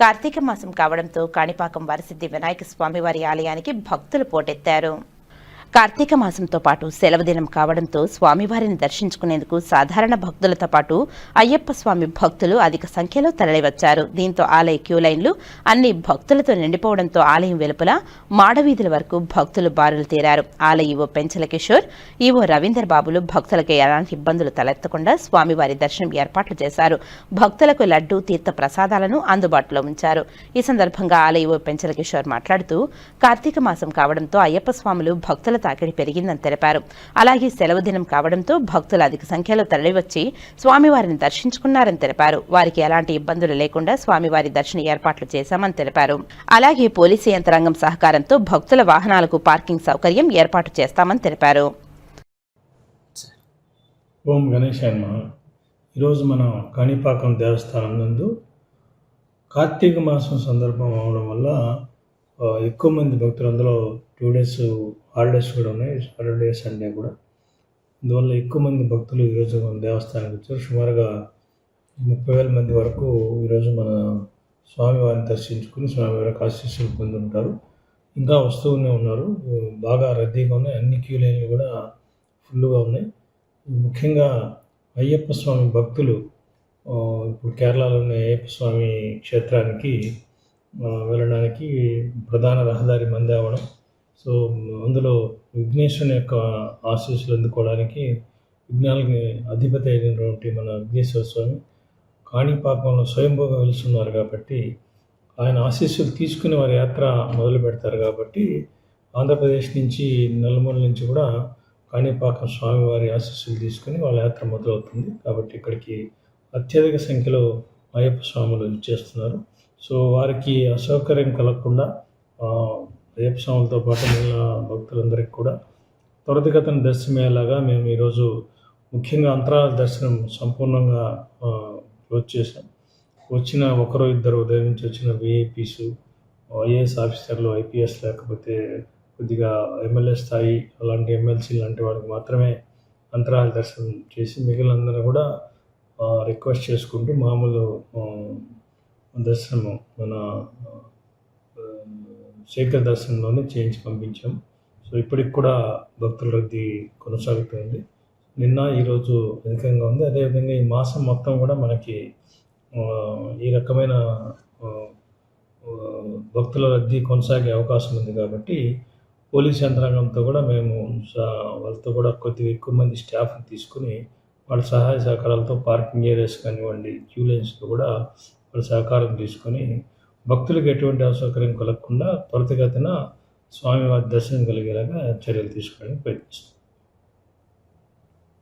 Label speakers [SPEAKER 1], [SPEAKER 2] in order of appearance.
[SPEAKER 1] కార్తీక మాసం కావడంతో కాణిపాకం వరసిద్ధి వినాయక స్వామివారి ఆలయానికి భక్తులు పోటెత్తారు. కార్తీక మాసంతో పాటు సెలవు దినం కావడంతో స్వామివారిని దర్శించుకునేందుకు సాధారణ భక్తులతో పాటు అయ్యప్ప స్వామి భక్తులు అధిక సంఖ్యలో తరలివచ్చారు. దీంతో ఆలయ క్యూ లైన్లు అన్ని భక్తులతో నిండిపోవడంతో ఆలయం వెలుపల మాడవీధుల వరకు భక్తులు బారులు తీరారు. ఆలయ ఈవో పెంచల కిషోర్ ఈవో రవీందర్ బాబులు భక్తులకు ఎలాంటి ఇబ్బందులు తలెత్తకుండా స్వామివారి దర్శనం ఏర్పాట్లు చేశారు. భక్తులకు లడ్డు తీర్థ ప్రసాదాలను అందుబాటులో ఉంచారు. ఈ సందర్భంగా ఆలయ ఈవో పెంచల కిషోర్ మాట్లాడుతూ కార్తీక మాసం కావడంతో అయ్యప్ప స్వాములు భక్తులతో తాకిడి పెరిగిందని తెలిపారు. అలాగే సెలవు దినం కావడంతో భక్తులు అధిక సంఖ్యలో తరలివచ్చి స్వామివారిని దర్శించుకున్నారని తెలిపారు. వారికి ఎలాంటి ఇబ్బందులు లేకుండా స్వామివారి దర్శన ఏర్పాట్లు చేశామని తెలిపారు. అలాగే పోలీసు యంత్రాంగం సహకారంతో భక్తుల వాహనాలకు పార్కింగ్ సౌకర్యం ఏర్పాటు చేస్తామని తెలిపారు.
[SPEAKER 2] ఓం గణేశాయ ఈరోజు మన కాణిపాకం దేవస్థానం నందు కార్తీక మాసం సందర్భం అవడం వల్ల ఎక్కువ మంది భక్తులు అందులో టూ డేస్ హాలిడేస్ కూడా ఉన్నాయి. సాటర్డే సండే కూడా. అందువల్ల ఎక్కువ మంది భక్తులు ఈరోజు మన దేవస్థానానికి వచ్చారు. సుమారుగా ముప్పై వేల మంది వరకు ఈరోజు మన స్వామివారిని దర్శించుకుని స్వామివారికి ఆశీస్సులు పొంది ఉంటారు ఇంకా వస్తూనే ఉన్నారు. బాగా రద్దీగా ఉన్నాయి. అన్ని క్యూ లైన్లు కూడా ఫుల్గా ఉన్నాయి. ముఖ్యంగా అయ్యప్ప స్వామి భక్తులు ఇప్పుడు కేరళలోని అయ్యప్ప స్వామి క్షేత్రానికి వెళ్ళడానికి ప్రధాన రహదారి మంది అవ్వడం సో అందులో విఘ్నేశ్వరుని యొక్క ఆశీస్సులు అందుకోవడానికి విఘ్నాలకి అధిపతి అయినటువంటి మన విఘ్నేశ్వర స్వామి కాణిపాకంలో స్వయంభూగా వెలుస్తున్నారు కాబట్టి ఆయన ఆశీస్సులు తీసుకుని వారి యాత్ర మొదలు పెడతారు కాబట్టి ఆంధ్రప్రదేశ్ నుంచి నలుమూల నుంచి కూడా కాణిపాకం స్వామివారి ఆశీస్సులు తీసుకుని వాళ్ళ యాత్ర మొదలవుతుంది కాబట్టి ఇక్కడికి అత్యధిక సంఖ్యలో అయ్యప్ప స్వాములు చేస్తున్నారు. సో వారికి అసౌకర్యం కలగకుండా రేపు స్వాములతో పాటు మిగిలిన భక్తులందరికీ కూడా త్వరితగతిన దర్శనమయ్యేలాగా మేము ఈరోజు ముఖ్యంగా అంతరాల దర్శనం సంపూర్ణంగా క్లోజ్ చేశాం. వచ్చిన ఒకరో ఇద్దరు ఉదయం నుంచి వచ్చిన విఐపీస్ ఐఏఎస్ ఆఫీసర్లు ఐపీఎస్ లేకపోతే కొద్దిగా ఎమ్మెల్యే స్థాయి అలాంటి ఎమ్మెల్సీ లాంటి వాళ్ళకి మాత్రమే అంతరాల దర్శనం చేసి మిగిలినందరూ కూడా రిక్వెస్ట్ చేసుకుంటూ మామూలు దర్శనము మన శేఖర్ దర్శనంలోనే చేయించి పంపించాం. సో ఇప్పటికి కూడా భక్తుల రద్దీ కొనసాగుతుంది. నిన్న ఈరోజు అధికంగా ఉంది. అదేవిధంగా ఈ మాసం మొత్తం కూడా మనకి ఈ రకమైన భక్తుల రద్దీ కొనసాగే అవకాశం ఉంది కాబట్టి పోలీస్ యంత్రాంగంతో కూడా మేము వాళ్ళతో కూడా కొద్దిగా ఎక్కువ మంది స్టాఫ్ని తీసుకుని వాళ్ళ సహాయ సహకారాలతో పార్కింగ్ ఏరియాస్ కానివ్వండి క్యూ లైన్స్లో కూడా వాళ్ళ సహకారం తీసుకొని భక్తులకు ఎటువంటి అసౌకర్యం కలగకుండా త్వరితగతిన స్వామివారి దర్శనం కలిగేలాగా చర్యలు తీసుకోవడానికి ప్రయత్నిస్తాం